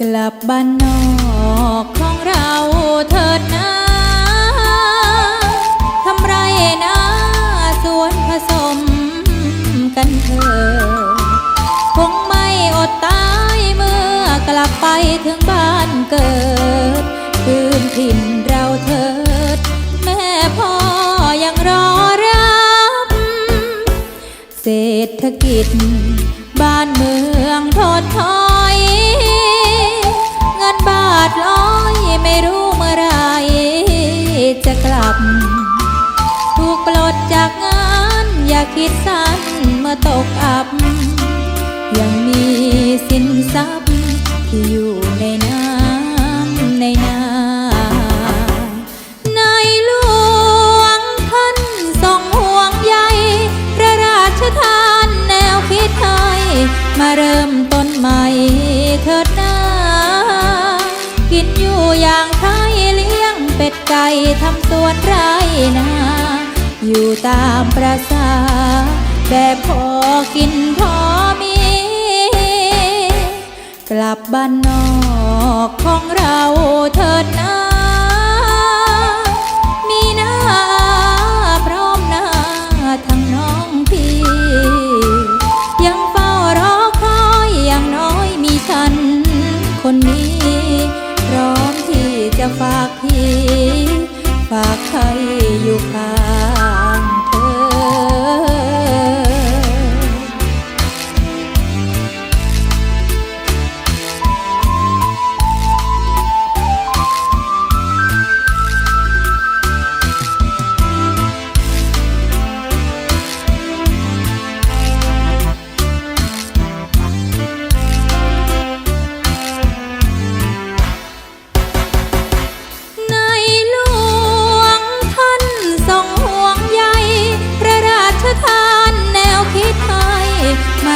กลับบ้านนอกของเราเถิดนะทำไรนะสวนผสมกันเถิดคงไม่อดตายเมื่อกลับไปถึงบ้านเกิด คืนถิ่นเราเถิด แม่พ่อยังรอรับ เศรษฐกิจ บ้านเมืองถดถอ ลอยไม่รู้เมื่อไรจะกลับ ถูกปลดจากงานอย่าคิดสั้นเมื่อตกอับ ยังมีสินทรัพย์ที่อยู่ อย่างไทยเลี้ยงเป็ดไก่ทำสวนไรนา อยู่ตามประสาแบบพอกินพอมี กลับบ้านนอกของเราเถิดนา อยู่ข้า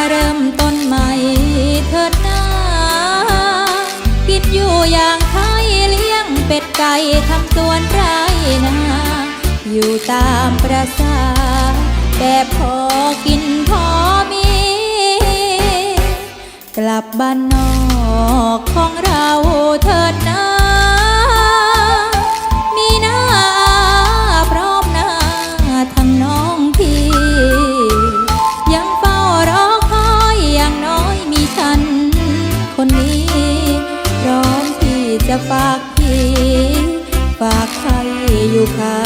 เริ่มต้นใหม่เถิดนากินอยู่อย่างไทยเลี้ยงเป็ดไก่ทำสวนไรนาอยู่ตามประสาแบบพอกินพอมี กลับบ้านนอกของเราเถิดนา จะฝากพี่ ฝากใครอยู่ข้า